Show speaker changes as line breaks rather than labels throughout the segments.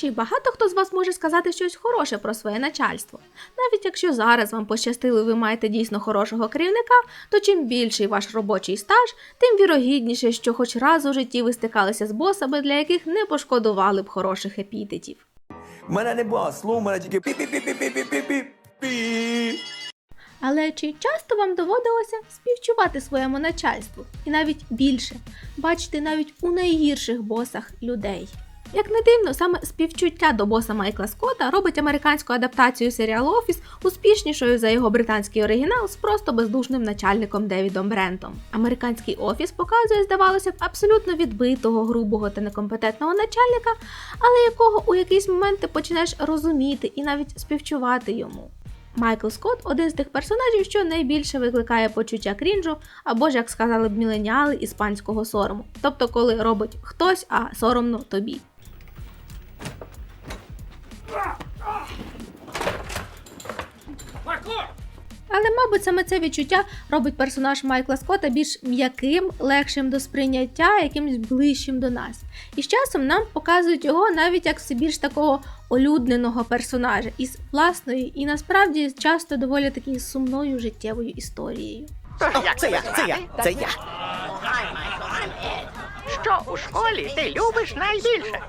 Чи багато хто з вас може сказати щось хороше про своє начальство? Навіть якщо зараз вам пощастило, і ви маєте дійсно хорошого керівника, то чим більший ваш робочий стаж, тим вірогідніше, що хоч раз у житті ви стикалися з босами, для яких не пошкодували б хороших епітетів.
Мене не басло, у мене тільки пі-пі-пі-пі-пі-пі-пі.
Але чи часто вам доводилося співчувати своєму начальству? І навіть більше бачити навіть у найгірших босах людей? Як не дивно, саме співчуття до боса Майкла Скотта робить американську адаптацію серіалу Офіс успішнішою за його британський оригінал з просто бездушним начальником Девідом Брентом. Американський офіс показує, здавалося б, абсолютно відбитого, грубого та некомпетентного начальника, але якого у якийсь момент ти починаєш розуміти і навіть співчувати йому. Майкл Скотт один з тих персонажів, що найбільше викликає почуття крінжу, або ж, як сказали б міленіали, іспанського сорому. Тобто, коли робить хтось, а соромно тобі. Але, мабуть, саме це відчуття робить персонаж Майкла Скотта більш м'яким, легшим до сприйняття, якимось ближчим до нас. І з часом нам показують його навіть як все більш такого олюдненого персонажа із власною і насправді часто доволі таки сумною життєвою історією.
Як
Це я, це я, це я.
Що у школі ти любиш найбільше?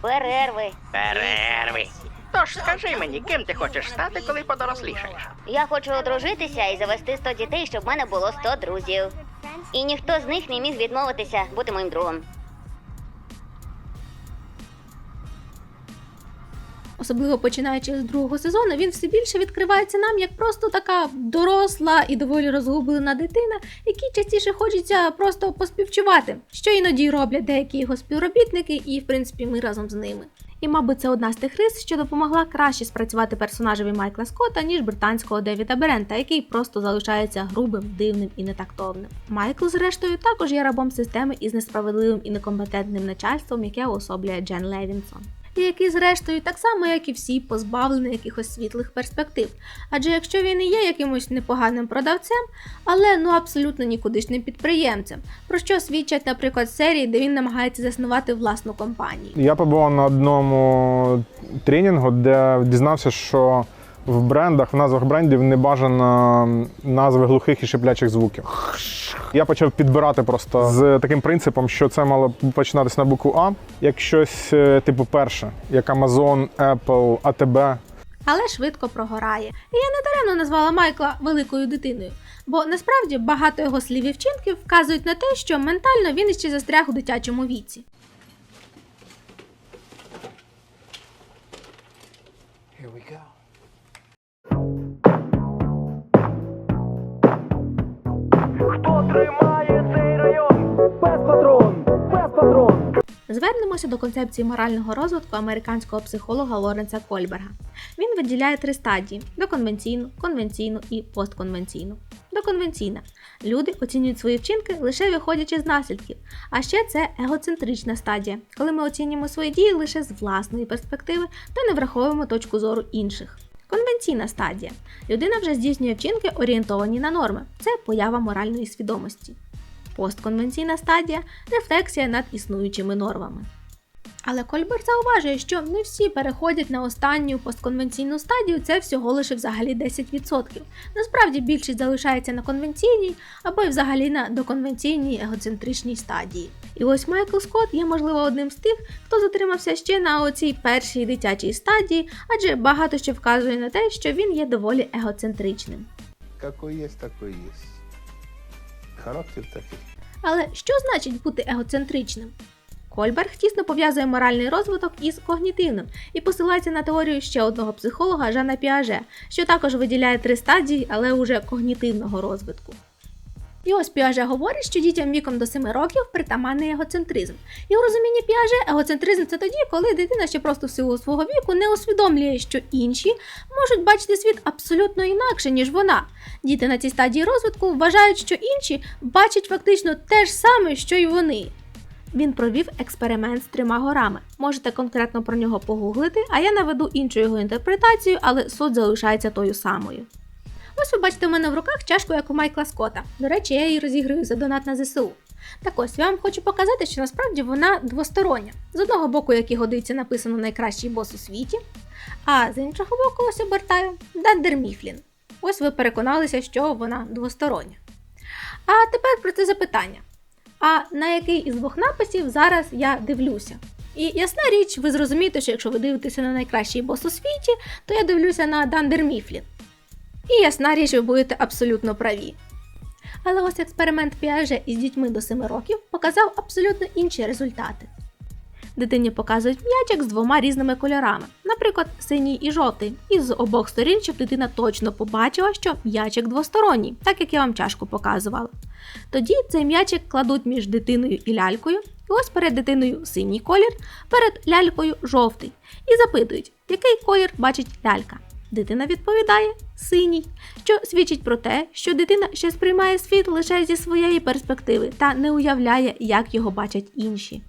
Перерви.
Перерви. Тож скажи мені, ким ти хочеш стати, коли подорослішаєш?
Я хочу одружитися і завести 100 дітей, щоб в мене було 100 друзів. І ніхто з них не міг відмовитися бути моїм другом.
Особливо починаючи з другого сезону, він все більше відкривається нам як просто така доросла і доволі розгублена дитина, якій частіше хочеться просто поспівчувати, що іноді роблять деякі його співробітники, і в принципі ми разом з ними. І, мабуть, це одна з тих рис, що допомогла краще спрацювати персонажеві Майкла Скотта, ніж британського Девіда Берента, який просто залишається грубим, дивним і нетактовним. Майкл, зрештою, також є рабом системи із несправедливим і некомпетентним начальством, яке уособлює Джен Левінсон. І який, зрештою, так само, як і всі, позбавлений якихось світлих перспектив. Адже якщо він і є якимось непоганим продавцем, але ну абсолютно нікудишним підприємцем, про що свідчать, наприклад, серії, де він намагається заснувати власну компанію.
Я побував на одному тренінгу, де дізнався, що в брендах, в назвах брендів не бажано назви глухих і шиплячих звуків. Я почав підбирати просто з таким принципом, що це мало б починатися на букву А, як щось е, типу перше, як Amazon, Apple, ATB.
але швидко прогорає. І я не даремно назвала Майкла великою дитиною, бо насправді багато його слів і вчинків вказують на те, що ментально він іще застряг у дитячому віці.
Хто тримає цей район? Без патрон!
Звернемося до концепції морального розвитку американського психолога Лоренса Кольберга. Він виділяє три стадії: доконвенційну, конвенційну і постконвенційну. Доконвенційна. Люди оцінюють свої вчинки лише виходячи з наслідків. А ще це егоцентрична стадія, коли ми оцінюємо свої дії лише з власної перспективи та не враховуємо точку зору інших. Конвенційна стадія. Людина вже здійснює вчинки, орієнтовані на норми. Це поява моральної свідомості. Постконвенційна стадія рефлексія над існуючими нормами. Але Кольбер зауважує, що не всі переходять на останню постконвенційну стадію, це всього лише взагалі 10%. Насправді більшість залишається на конвенційній або й взагалі на доконвенційній егоцентричній стадії. І ось Майкл Скотт є, можливо, одним з тих, хто затримався ще на оцій першій дитячій стадії, адже багато що вказує на те, що він є доволі егоцентричним.
Какой есть, такой есть. Характер такий.
Але що значить бути егоцентричним? Кольберг тісно пов'язує моральний розвиток із когнітивним і посилається на теорію ще одного психолога Жана Піаже, що також виділяє три стадії, але уже когнітивного розвитку. І ось Піаже говорить, що дітям віком до 7 років притаманний егоцентризм. І у розумінні Піаже егоцентризм це тоді, коли дитина ще просто в силу свого віку не усвідомлює, що інші можуть бачити світ абсолютно інакше, ніж вона. Діти на цій стадії розвитку вважають, що інші бачать фактично те ж саме, що й вони. Він провів експеримент з трьома горами. Можете конкретно про нього погуглити, а я наведу іншу його інтерпретацію, але суть залишається тою самою. Ось ви бачите у мене в руках чашку, як у Майкла Скотта. До речі, я її розіграю за донат на ЗСУ. Так ось я вам хочу показати, що насправді вона двостороння. З одного боку, як і годиться, написано найкращий бос у світі, а з іншого боку, ось обертаю Дандер Міфлін. Ось ви переконалися, що вона двостороння. А тепер про це запитання. А на який із двох написів зараз я дивлюся? І ясна річ, ви зрозумієте, що якщо ви дивитеся на найкращий бос у світі, то я дивлюся на Дандер Міфлін. І ясна річ, ви будете абсолютно праві. Але ось експеримент Піаже із дітьми до 7 років показав абсолютно інші результати. Дитині показують м'ячик з двома різними кольорами, наприклад, синій і жовтий, і з обох сторін, щоб дитина точно побачила, що м'ячик двосторонній, так як я вам чашку показувала. Тоді цей м'ячик кладуть між дитиною і лялькою, і ось перед дитиною синій колір, перед лялькою жовтий, і запитують, який колір бачить лялька. Дитина відповідає синій, що свідчить про те, що дитина ще сприймає світ лише зі своєї перспективи та не уявляє, як його бачать інші.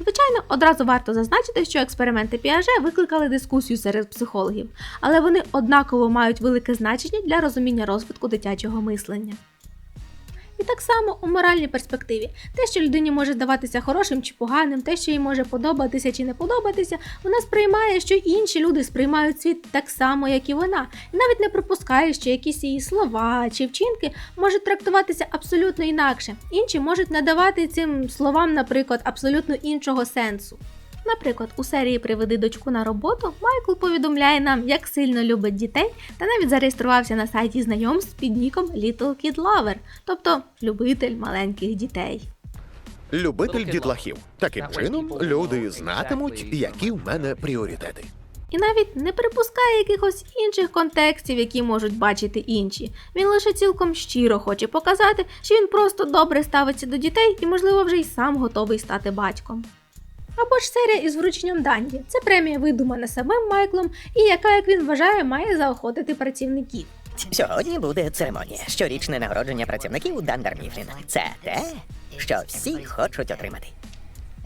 Звичайно, одразу варто зазначити, що експерименти Піаже викликали дискусію серед психологів, але вони однаково мають велике значення для розуміння розвитку дитячого мислення. І так само у моральній перспективі, те, що людині може здаватися хорошим чи поганим, те, що їй може подобатися чи не подобатися, вона сприймає, що інші люди сприймають світ так само, як і вона, і навіть не припускає, що якісь її слова чи вчинки можуть трактуватися абсолютно інакше. Інші можуть надавати цим словам, наприклад, абсолютно іншого сенсу. Наприклад, у серії Приведи дочку на роботу Майкл повідомляє нам, як сильно любить дітей, та навіть зареєструвався на сайті знайомств під ніком Little Kid Lover, тобто любитель маленьких дітей.
Любитель дітлахів. Таким чином люди знатимуть, які в мене пріоритети.
І навіть не припускає якихось інших контекстів, які можуть бачити інші. Він лише цілком щиро хоче показати, що він просто добре ставиться до дітей і, можливо, вже й сам готовий стати батьком. Або ж серія із врученням Данді. Це премія видумана самим Майклом, і яка, як він вважає, має заохотити працівників.
Сьогодні буде церемонія. Щорічне нагородження працівників Дандер Міфлін. Це те, що всі хочуть отримати.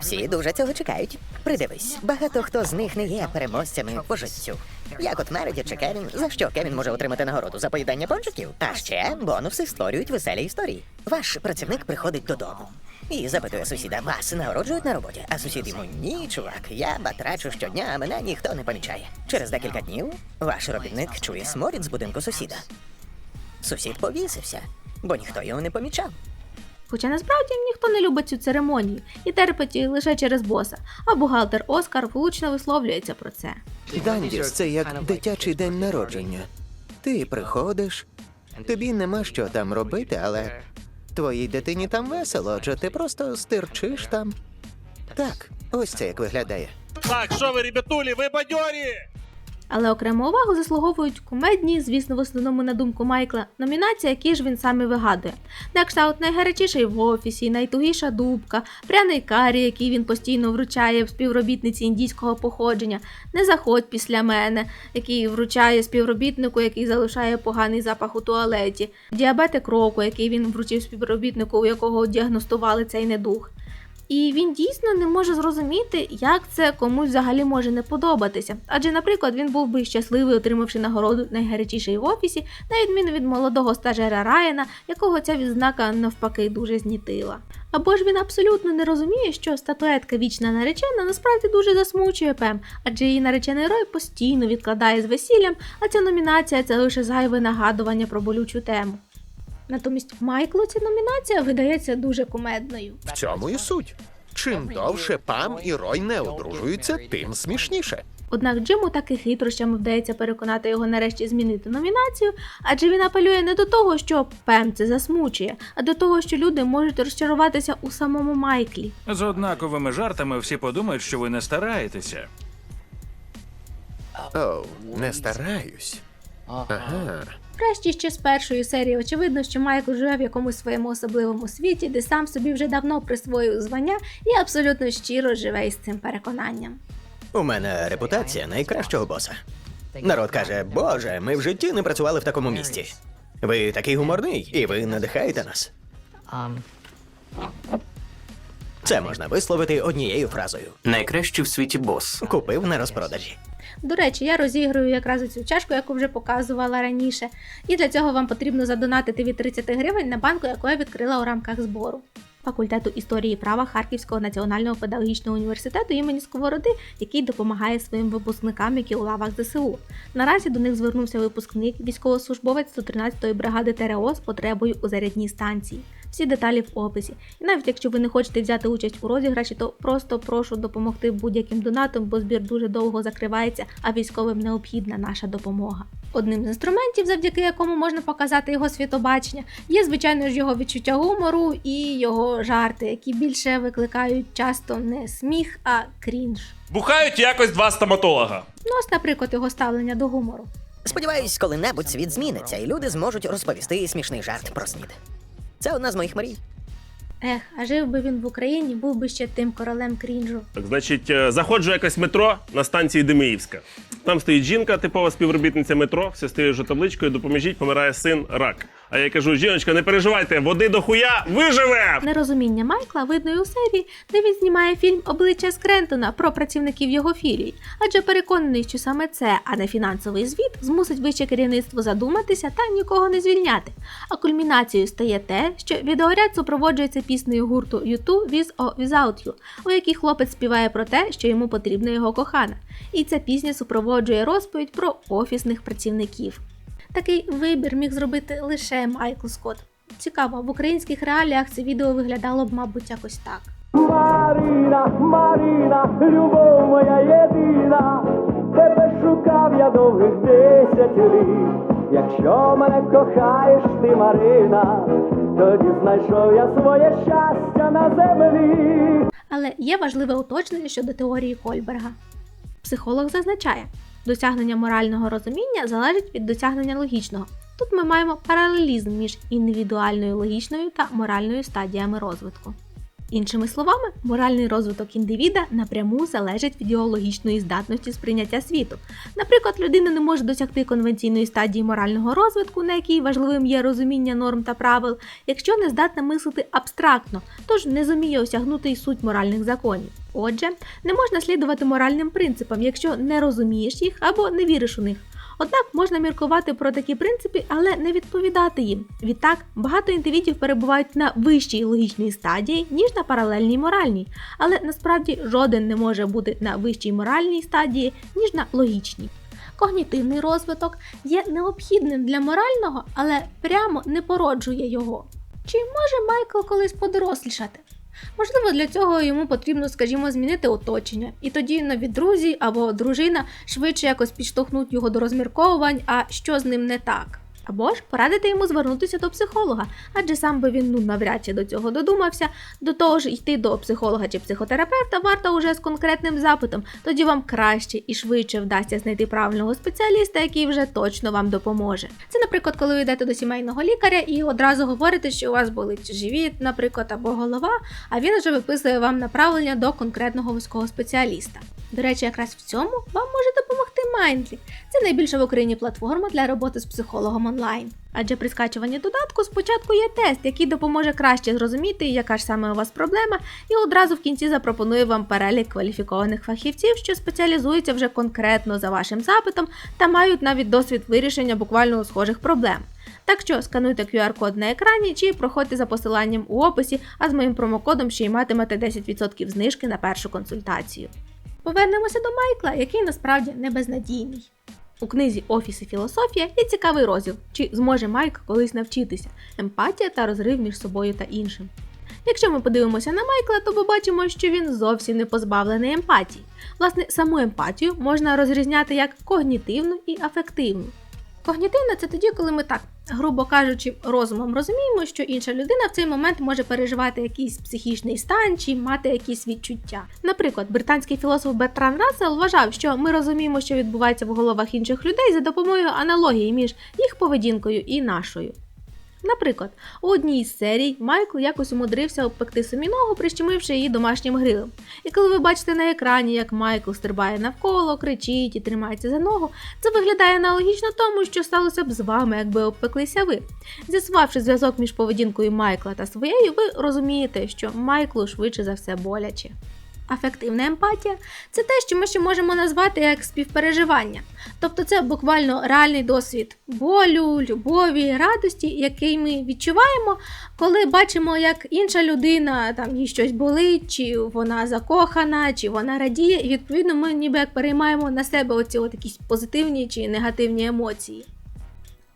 Всі дуже цього чекають. Придивись, багато хто з них не є переможцями по життю. Як от Мереді чи Кевін, за що Кевін може отримати нагороду за поїдання пончиків? А ще бонуси створюють веселі історії. Ваш працівник приходить додому і запитує сусіда, вас нагороджують на роботі. А сусід йому ні, чувак, я батрачу щодня, а мене ніхто не помічає. Через декілька днів ваш робітник чує сморід з будинку сусіда. Сусід повісився, бо ніхто його не помічав.
Хоча насправді ніхто не любить цю церемонію і терпить її лише через боса, а бухгалтер Оскар влучно висловлюється про це.
Дандіс це як дитячий день народження. Ти приходиш, тобі нема що там робити, але твоїй дитині там весело, адже ти просто стирчиш там. Так, ось це як виглядає.
Так, що ви, ребятулі, ви бадьорі?
Але окрему увагу заслуговують кумедні, звісно, в основному на думку Майкла, номінації, які ж він саме вигадує. На кшталт найгарячіший в офісі, найтугіша дубка, пряний карі, який він постійно вручає співробітниці індійського походження, не заходь після мене, який вручає співробітнику, який залишає поганий запах у туалеті, діабетик року, який він вручив співробітнику, у якого діагностували цей недуг. І він дійсно не може зрозуміти, як це комусь взагалі може не подобатися. Адже, наприклад, він був би щасливий, отримавши нагороду найгарячіший в офісі, на відміну від молодого стажера Райана, якого ця відзнака навпаки дуже знітила. Або ж він абсолютно не розуміє, що статуетка вічна наречена насправді дуже засмучує Пем, адже її наречений рой постійно відкладає з весіллям, а ця номінація це лише зайве нагадування про болючу тему. Натомість Майклу ця номінація видається дуже кумедною.
В цьому і суть. Чим довше Пам і Рой не одружуються, тим смішніше.
Однак Джиму таки хитрощами вдається переконати його нарешті змінити номінацію, адже він апелює не до того, що Пем це засмучує, а до того, що люди можуть розчаруватися у самому Майклі.
З однаковими жартами всі подумають, що ви не стараєтеся.
Оу, не стараюсь. Ага.
Врешті ще з першої серії очевидно, що Майкл живе в якомусь своєму особливому світі, де сам собі вже давно присвоїв звання і абсолютно щиро живе із цим переконанням.
У мене репутація найкращого боса. Народ каже: Боже, ми в житті не працювали в такому місці. Ви такий гуморний, і ви надихаєте нас. Це можна висловити однією фразою.
Найкращий в світі бос.
Купив на розпродажі.
До речі, я розіграю якраз цю чашку, яку вже показувала раніше. І для цього вам потрібно задонатити від 30 гривень на банку, яку я відкрила у рамках збору. факультету історії права Харківського національного педагогічного університету імені Сковороди, який допомагає своїм випускникам, які у лавах ЗСУ. Наразі до них звернувся випускник, військовослужбовець 113-ї бригади ТРО з потребою у зарядній станції. Всі деталі в описі. І навіть якщо ви не хочете взяти участь у розіграші, то просто прошу допомогти будь-яким донатом, бо збір дуже довго закривається, а військовим необхідна наша допомога. Одним з інструментів, завдяки якому можна показати його світобачення, є звичайно ж його відчуття гумору і його жарти, які більше викликають часто не сміх, а крінж.
Бухають якось два стоматолога.
Ну ось, наприклад, його ставлення до гумору.
Сподіваюсь, коли-небудь світ зміниться, і люди зможуть розповісти смішний жарт про снід. Це одна з моїх мрій.
Ех, а жив би він в Україні, був би ще тим королем крінжу.
Так, значить, е, заходжу якось метро на станції Демиївська. Там стоїть жінка, типова співробітниця метро, все стоїть вже табличкою, допоможіть, помирає син, рак. А я кажу, жіночка, не переживайте, води до хуя виживе!
Нерозуміння Майкла видно й у серії, де він знімає фільм Обличчя Скрентона про працівників його філії, адже переконаний, що саме це, а не фінансовий звіт, змусить вище керівництво задуматися та нікого не звільняти. А кульмінацією стає те, що відеоряд супроводжується піснею гурту U2 With or Without You, у якій хлопець співає про те, що йому потрібна його кохана. І ця пісня супроводжує розповідь про офісних працівників. Такий вибір міг зробити лише Майкл Скотт. Цікаво, в українських реаліях це відео виглядало б, мабуть, якось так.
Марина, Марина, любов моя єдина, тебе шукав я довгих десять літ. Якщо мене кохаєш ти, Марина, тоді знайшов я своє щастя на землі.
Але є важливе уточнення щодо теорії Кольберга. Психолог зазначає, досягнення морального розуміння залежить від досягнення логічного. Тут ми маємо паралелізм між індивідуальною логічною та моральною стадіями розвитку. Іншими словами, моральний розвиток індивіда напряму залежить від його логічної здатності сприйняття світу. Наприклад, людина не може досягти конвенційної стадії морального розвитку, на якій важливим є розуміння норм та правил, якщо не здатна мислити абстрактно, тож не зуміє осягнути й суть моральних законів. Отже, не можна слідувати моральним принципам, якщо не розумієш їх або не віриш у них. Однак можна міркувати про такі принципи, але не відповідати їм. Відтак, багато індивідів перебувають на вищій логічній стадії, ніж на паралельній моральній, але насправді жоден не може бути на вищій моральній стадії, ніж на логічній. Когнітивний розвиток є необхідним для морального, але прямо не породжує його. Чи може Майкл колись подорослішати? Можливо, для цього йому потрібно, скажімо, змінити оточення, і тоді нові друзі або дружина швидше якось підштовхнуть його до розмірковувань, а що з ним не так. Або ж порадити йому звернутися до психолога, адже сам би він ну навряд чи до цього додумався. До того ж, йти до психолога чи психотерапевта варто уже з конкретним запитом, тоді вам краще і швидше вдасться знайти правильного спеціаліста, який вже точно вам допоможе. Це, наприклад, коли ви йдете до сімейного лікаря і одразу говорите, що у вас болить живіт, наприклад, або голова, а він вже виписує вам направлення до конкретного вузького спеціаліста. До речі, якраз в цьому вам може допомогти Mindly. Це найбільша в Україні платформа для роботи з психологом онлайн. Адже при скачуванні додатку спочатку є тест, який допоможе краще зрозуміти, яка ж саме у вас проблема, і одразу в кінці запропонує вам перелік кваліфікованих фахівців, що спеціалізуються вже конкретно за вашим запитом та мають навіть досвід вирішення буквально схожих проблем. Так що скануйте QR-код на екрані чи проходьте за посиланням у описі, а з моїм промокодом ще й матимете 10% знижки на першу консультацію. Повернемося до Майкла, який насправді не безнадійний. У книзі Офіс і філософія є цікавий розділ, чи зможе Майк колись навчитися емпатія та розрив між собою та іншим. Якщо ми подивимося на Майкла, то побачимо, що він зовсім не позбавлений емпатії. Власне, саму емпатію можна розрізняти як когнітивну і афективну. Когнітивна це тоді, коли ми так, грубо кажучи, розумом розуміємо, що інша людина в цей момент може переживати якийсь психічний стан чи мати якісь відчуття. Наприклад, британський філософ Бертран Рассел вважав, що ми розуміємо, що відбувається в головах інших людей за допомогою аналогії між їх поведінкою і нашою. Наприклад, у одній із серій Майкл якось умудрився обпекти собі ногу, прищемивши її домашнім грилем. І коли ви бачите на екрані, як Майкл стрибає навколо, кричить і тримається за ногу, це виглядає аналогічно тому, що сталося б з вами, якби обпеклися ви. З'ясувавши зв'язок між поведінкою Майкла та своєю, ви розумієте, що Майклу швидше за все боляче. Афективна емпатія це те, що ми ще можемо назвати як співпереживання. Тобто це буквально реальний досвід болю, любові, радості, який ми відчуваємо, коли бачимо, як інша людина там їй щось болить, чи вона закохана, чи вона радіє, і відповідно ми ніби як переймаємо на себе оці от якісь позитивні чи негативні емоції.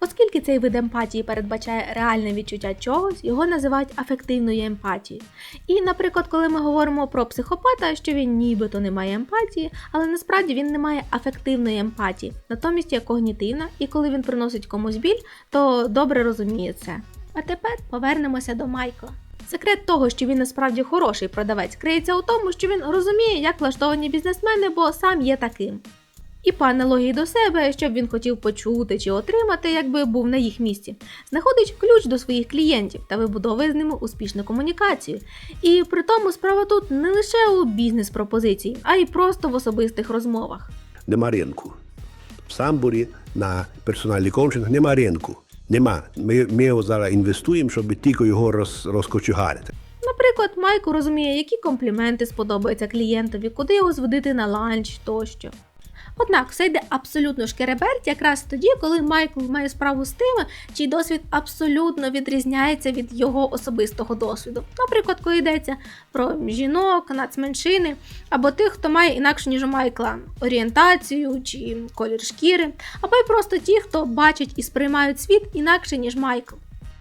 Оскільки цей вид емпатії передбачає реальне відчуття чогось, його називають афективною емпатією. І, наприклад, коли ми говоримо про психопата, що він нібито не має емпатії, але насправді він не має афективної емпатії, натомість є когнітивна, і коли він приносить комусь біль, то добре розуміє це. А тепер повернемося до Майкла. Секрет того, що він насправді хороший продавець, криється у тому, що він розуміє, як влаштовані бізнесмени, бо сам є таким. І по аналогії до себе, що б він хотів почути чи отримати, якби був на їх місці, знаходить ключ до своїх клієнтів та вибудовує з ними успішну комунікацію. І при тому справа тут не лише у бізнес-пропозиції, а й просто в особистих розмовах.
Нема ринку. В Самбурі на персональний коучинг нема ринку. Нема. Ми, ми його зараз інвестуємо, щоб тільки його роз, розкочугарити.
Наприклад, Майку розуміє, які компліменти сподобаються клієнтові, куди його зводити на ланч тощо. Однак все йде абсолютно шкереберть якраз тоді, коли Майкл має справу з тими, чий досвід абсолютно відрізняється від його особистого досвіду. Наприклад, коли йдеться про жінок, нацменшини або тих, хто має інакше ніж у Майкла орієнтацію чи колір шкіри, або й просто ті, хто бачать і сприймають світ інакше ніж Майкл.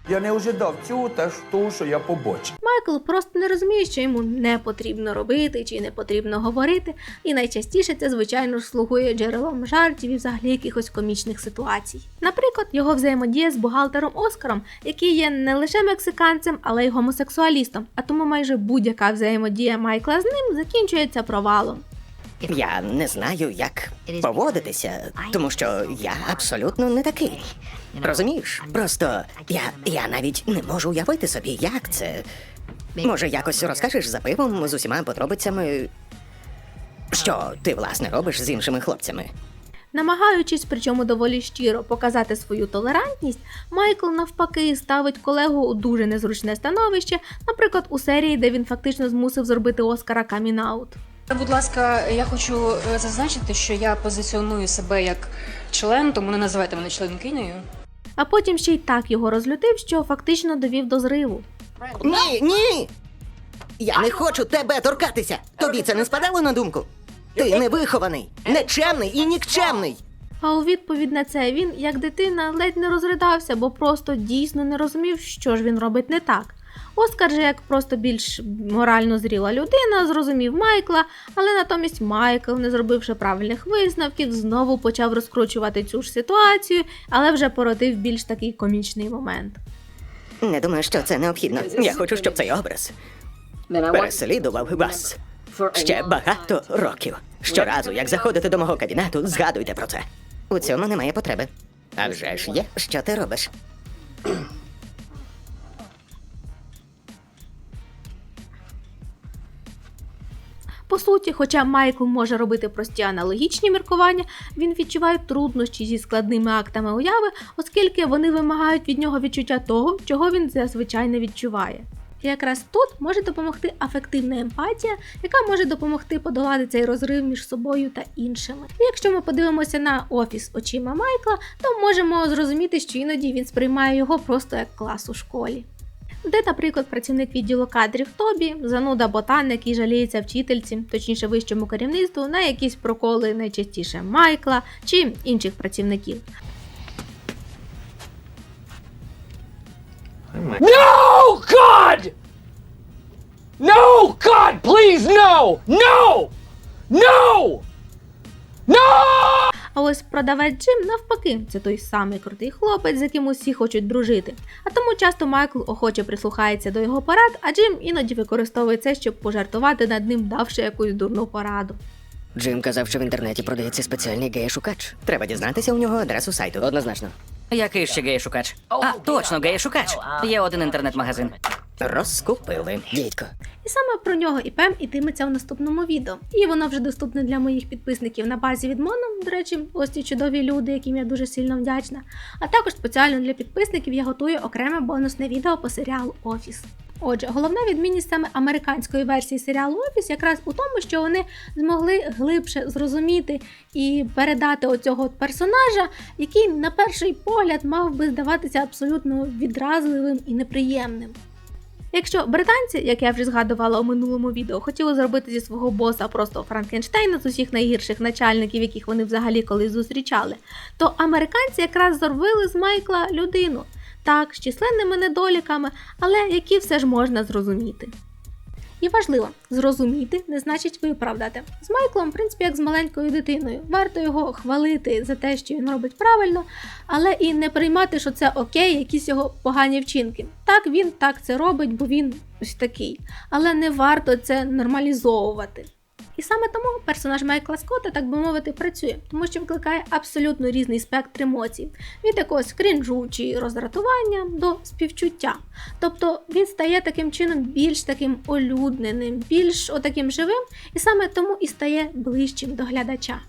Я не ожидав цього та що я побачив.
Майкл просто не розуміє, що йому не потрібно робити чи не потрібно говорити, і найчастіше це, звичайно ж, слугує джерелом жартів і взагалі якихось комічних ситуацій. Наприклад, його взаємодія з бухгалтером Оскаром, який є не лише мексиканцем, але й гомосексуалістом, а тому майже будь-яка взаємодія Майкла з ним закінчується провалом.
Я не знаю, як поводитися, тому що я абсолютно не такий. Розумієш? Просто я, я навіть не можу уявити собі, як це. Може, якось розкажеш за пивом з усіма подробицями, що ти власне робиш з іншими хлопцями.
Намагаючись, причому доволі щиро показати свою толерантність, Майкл навпаки ставить колегу у дуже незручне становище, наприклад, у серії, де він фактично змусив зробити Оскара камінаут.
Будь ласка, я хочу е, зазначити, що я позиціоную себе як член, тому не називайте мене членкинею.
А потім ще й так його розлютив, що фактично довів до зриву.
Ні, ні! Я не хочу тебе торкатися! Тобі це не спадало на думку? Ти невихований, нечемний і нікчемний!
А у відповідь на це він, як дитина, ледь не розридався, бо просто дійсно не розумів, що ж він робить не так. Оскар же, як просто більш морально зріла людина, зрозумів Майкла, але натомість Майкл, не зробивши правильних висновків, знову почав розкручувати цю ж ситуацію, але вже породив більш такий комічний момент.
Не думаю, що це необхідно. Я хочу, щоб цей образ переслідував вас ще багато років. Щоразу, як заходите до мого кабінету, згадуйте про це. У цьому немає потреби. А вже ж є, що ти робиш.
По суті, хоча Майкл може робити прості аналогічні міркування, він відчуває труднощі зі складними актами уяви, оскільки вони вимагають від нього відчуття того, чого він зазвичай не відчуває. Якраз тут може допомогти афективна емпатія, яка може допомогти подолати цей розрив між собою та іншими. Якщо ми подивимося на офіс очима Майкла, то можемо зрозуміти, що іноді він сприймає його просто як клас у школі. Де, наприклад, працівник відділу кадрів Тобі, зануда ботан, який жаліється вчительці, точніше вищому керівництву, на якісь проколи найчастіше Майкла чи інших працівників.
No, God! No, God, please, no! No! No! No!
А ось продавець Джим навпаки, це той самий крутий хлопець, з яким усі хочуть дружити. А тому часто Майкл охоче прислухається до його порад, а Джим іноді використовує це, щоб пожартувати над ним, давши якусь дурну пораду.
Джим казав, що в інтернеті продається спеціальний геєшукач. Треба дізнатися у нього адресу сайту. Однозначно.
Який ще геєшукач? А, точно, геєшукач. Є один інтернет-магазин.
Розкупили, дідько.
І саме про нього і Пем ітиметься в наступному відео. І воно вже доступне для моїх підписників на базі від Моно. До речі, ось ці чудові люди, яким я дуже сильно вдячна. А також спеціально для підписників я готую окреме бонусне відео по серіалу Офіс. Отже, головна відмінність саме американської версії серіалу Офіс якраз у тому, що вони змогли глибше зрозуміти і передати оцього персонажа, який на перший погляд мав би здаватися абсолютно відразливим і неприємним. Якщо британці, як я вже згадувала у минулому відео, хотіли зробити зі свого боса просто Франкенштейна з усіх найгірших начальників, яких вони взагалі колись зустрічали, то американці якраз зробили з Майкла людину, так, з численними недоліками, але які все ж можна зрозуміти. І важливо, зрозуміти не значить виправдати. З Майклом, в принципі, як з маленькою дитиною. Варто його хвалити за те, що він робить правильно, але і не приймати, що це окей, якісь його погані вчинки. Так, він так це робить, бо він ось такий. Але не варто це нормалізовувати. І саме тому персонаж Майкла Скотта, так би мовити, працює, тому що викликає абсолютно різний спектр емоцій від якогось крінжу чи роздратування до співчуття. Тобто він стає таким чином більш таким олюдненим, більш отаким живим, і саме тому і стає ближчим до глядача.